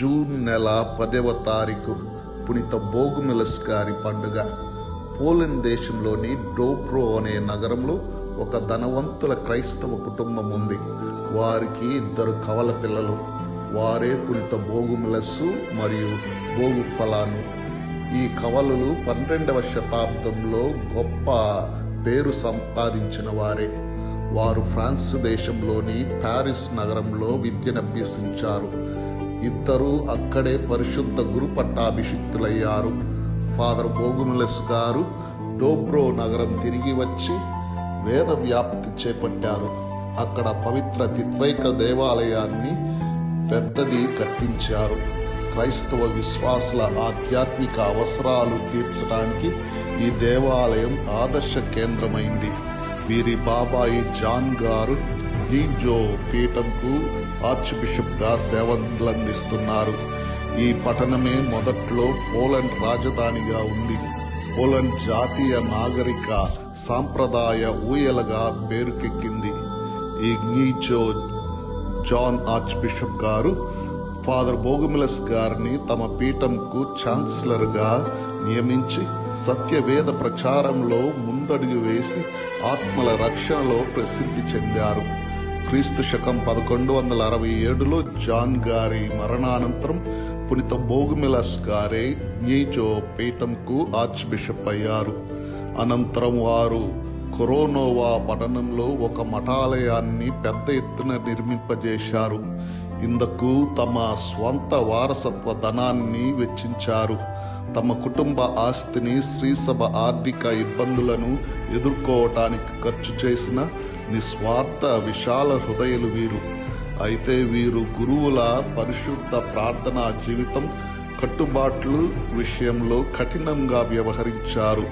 June నెల పదవ తారీఖు పునీత బోగుమిలస్ గారి పండుగ. పోలెండ్ దేశంలోని డోబ్రో అనే నగరంలో ఒక ధనవంతుల క్రైస్తవ కుటుంబం ఉంది. వారికి ఇద్దరు కవల పిల్లలు. వారే పునీత బోగుమిలస్సు మరియు బోగు ఫలాను ఈ కవలలు పన్నెండవ శతాబ్దంలో గొప్ప పేరు సంపాదించిన వారే. వారు ఫ్రాన్స్ దేశంలోని ప్యారిస్ నగరంలో విద్యనభ్యసించారు ఇద్దరూ అక్కడే పరిశుద్ధ గురు పట్టాభిషిక్తులయ్యారు ఫాదర్ బోగునులెస్ గారు డోబ్రో నగరం తిరిగి వచ్చి వేద వ్యాప్తి చేపట్టారు. అక్కడ పవిత్ర తిత్వైక దేవాలయాన్ని పెద్దది కట్టించారు. క్రైస్తవ విశ్వాసుల ఆధ్యాత్మిక అవసరాలు తీర్చడానికి ఈ దేవాలయం ఆదర్శ కేంద్రమైంది. వీరి బాబాయి జాన్ గారు జో పీఠంకు ఆర్చ్ బిషప్గా సేవలందిస్తున్నారు. ఈ పట్టణమే మొదట్లో పోలండ్ రాజధానిగా ఉంది. పోలండ్ జాతీయ నాగరిక సాంప్రదాయ ఊయలగా పేరుకెక్కింది. ఈ గ్నీచో జాన్ ఆర్చ్ బిషప్ గారు ఫాదర్ బోగుమిలస్ గారిని తమ పీఠంకు ఛాన్సలర్గా నియమించి సత్యవేద ప్రచారంలో ముందడుగు వేసి ఆత్మల రక్షణలో ప్రసిద్ధి చెందారు. క్రీస్తు శకం పదకొండు వందల అరవై ఏడులో జాన్ గారి మరణానంతరం పునిత బోగుమిలస్ గారే న్యీచో పీఠంకు ఆర్చ్ బిషప్ అయ్యారు. అనంతరం వారు కొరోనోవా పట్టణంలో ఒక మఠాలయాన్ని పెద్ద ఎత్తున నిర్మింపజేశారు. ఇందుకు తమ స్వంత వారసత్వ ధనాన్ని వెచ్చించారు. తమ కుటుంబ ఆస్తిని శ్రీసభ ఆర్థిక ఇబ్బందులను ఎదుర్కోవటానికి ఖర్చు చేసిన నిస్వార్థ విశాల హృదయులు వీరు. అయితే వీరు గురువుల పరిశుద్ధ ప్రార్థనా జీవితం కట్టుబాట్లు విషయంలో కఠినంగా వ్యవహరించారు.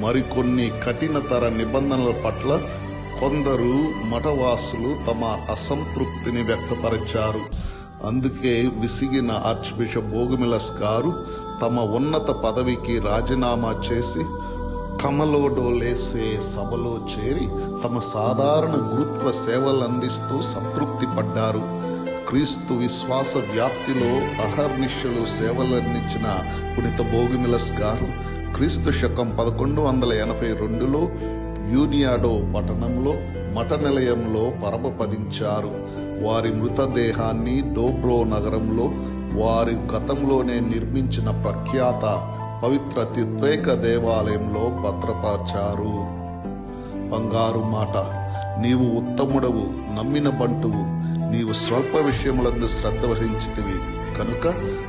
మరికొన్ని కఠినతర నిబంధనల పట్ల కొందరు మఠవాసులు తమ అసంతృప్తిని వ్యక్తపరిచారు. అందుకే విసిగిన ఆర్చ్ బిషప్ బోగుమిలస్ గారు తమ ఉన్నత పదవికి రాజీనామా చేసి కమలో డోలేసే సభలో చేరి తమ సాధారణ గురుత్వ సేవలు అందిస్తూ సంతృప్తి పడ్డారు. క్రీస్తు విశ్వాస వ్యాప్తిలో అహర్నిశలు సేవలందించిన పునిత భోగిమిలస్ గారు క్రీస్తు శకం పదకొండు వందల ఎనభై రెండులో యూనియాడో పట్టణంలో మఠ నిలయంలో పరమపదించారు. వారి మృతదేహాన్ని డోబ్రో నగరంలో వారి గతంలోనే నిర్మించిన ప్రఖ్యాత పవిత్ర తిత్వేక దేవాలయంలో భద్రపరిచారు. బంగారు మాట నీవు ఉత్తముడవు నమ్మిన బంటువు నీవు స్వల్ప విషయములందు శ్రద్ధ వహించితివి. కనుక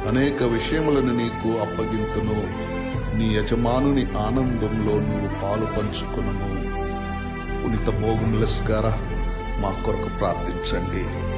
అనేక విషయములను నీకు అప్పగింతును. నీ యజమానుని ఆనందంలో నువ్వు పాలు పంచుకును పునిత బోగుమిలస్ గారా మా కొరకు ప్రార్థించండి.